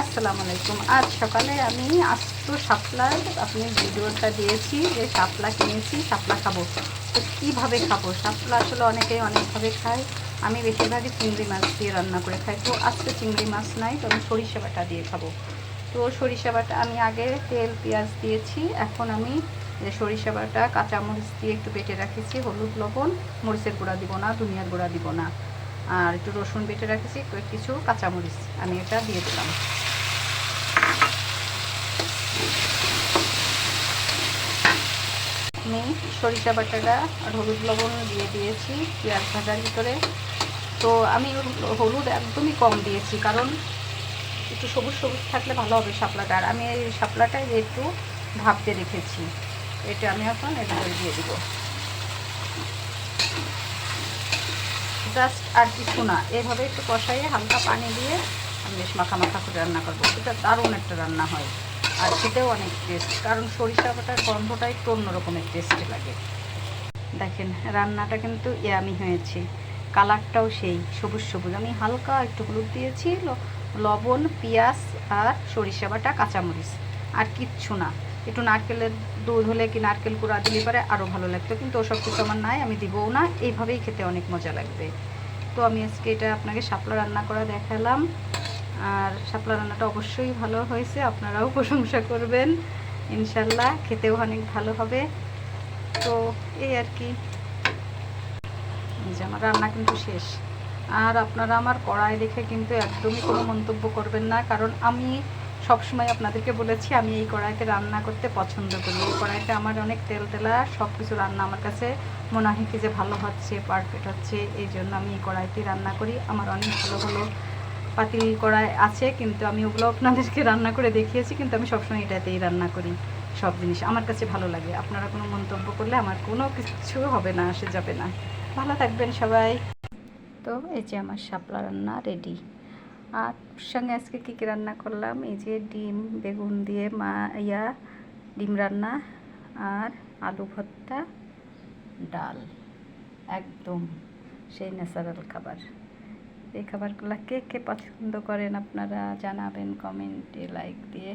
আসসালামু আলাইকুম। আজ সকালে আমি আস্ত শাপলার আপনি ভিডিওটা দিয়েছি, যে শাপলা কিনেছি, শাপলা খাব। তো কীভাবে খাব? শাপলা আসলে অনেকেই অনেকভাবে খায়। আমি বেশিরভাগই চিংড়ি মাছ দিয়ে রান্না করে খাই। তো আজকে চিংড়ি মাছ নাই, তো আমি সরিষা বাটা দিয়ে খাব। তো সরিষা বাটা আমি আগে তেল, পেঁয়াজ দিয়েছি। এখন আমি সরিষা বাটা কাঁচামরিচ দিয়ে একটু বেটে রাখেছি। হলুদ, লবণ, মরিচের গুঁড়া দিব না, ধনিয়ার গুঁড়া দিব না। আর একটু রসুন বেটে রাখেছি কিছু কাঁচামরিচ। আমি এটা দিয়ে দিলাম। আমি সরিষা বাটাটা আর হলুদ লবণ দিয়ে দিয়েছি, পেঁয়াজ ভাজার ভিতরে। তো আমি হলুদ একদমই কম দিয়েছি, কারণ একটু সবুজ সবুজ থাকলে ভালো হবে শাপলাটা। আর আমি এই শাপলাটাই একটু ভাবতে রেখেছি, এটা আমি এখন ভিতরে দিয়ে দিব। জাস্ট আর কিছু না। এভাবে একটু কষাইয়ে হালকা পানি দিয়ে আমি বেশ মাখা মাখা করে রান্না করব। এটা দারুণ একটা রান্না হয় আর খেতেও অনেক টেস্ট কারণ সরিষা বাটার গন্ধটা একটু অন্যরকমের টেস্ট লাগে। দেখেন, রান্নাটা কিন্তু ইয়ামি হয়েছে, কালারটাও সেই, সবুজ সবুজ। আমি হালকা একটু হলুদ দিয়েছি লবণ, পেঁয়াজ আর সরিষা বাটা, কাঁচামরিচ। আর কিচ্ছু না। একটু নারকেলের দুধ হলে কি নারকেল কুড়া দিলে পরে আরও ভালো লাগতো। কিন্তু ওসব কিছু আমার নাই, আমি দিবও না। এইভাবেই খেতে অনেক মজা লাগবে। তো আমি আজকে এটা আপনাকে শাপলা রান্না করা দেখালাম। আর শাপলা রান্নাটা অবশ্যই ভালো হয়েছে, আপনারাও প্রশংসা করবেন। ইনশাল্লাহ খেতেও অনেক ভালো হবে। তো এই আর কি। যে আমার রান্না কিন্তু শেষ। আর আপনারা আমার কড়াই দেখে কিন্তু একদমই কোনো মন্তব্য করবেন না, কারণ আমি সবসময় আপনাদেরকে বলেছি, আমি এই কড়াইতে রান্না করতে পছন্দ করি। এই কড়াইতে আমার অনেক তেল তেলা সব কিছু রান্না আমার কাছে মনে হয় কি যে ভালো হচ্ছে পারফেক্ট হচ্ছে, এই জন্য আমি এই কড়াইতে রান্না করি। আমার অনেক ভালো ভালো পাতিল কড়াই আছে, কিন্তু আমি ওগুলো আপনাদেরকে রান্না করে দেখিয়েছি, কিন্তু আমি সবসময় এটাতেই রান্না করি সব জিনিস। আমার কাছে ভালো লাগে। আপনারা কোনো মন্তব্য করলে আমার কোনো কিছু হবে না, আসে যাবে না। ভালো থাকবেন সবাই। তো এই যে আমার শাপলা রান্না রেডি। আর সঙ্গে আজকে কী কী রান্না করলাম? এই যে ডিম, বেগুন দিয়ে মা, ইয়া, ডিম রান্না আর আলু ভর্তা, ডাল, একদম সেই ন্যাচারাল খাবার। এই খাবারগুলো কে কে পছন্দ করেন আপনারা জানাবেন কমেন্টে, লাইক দিয়ে।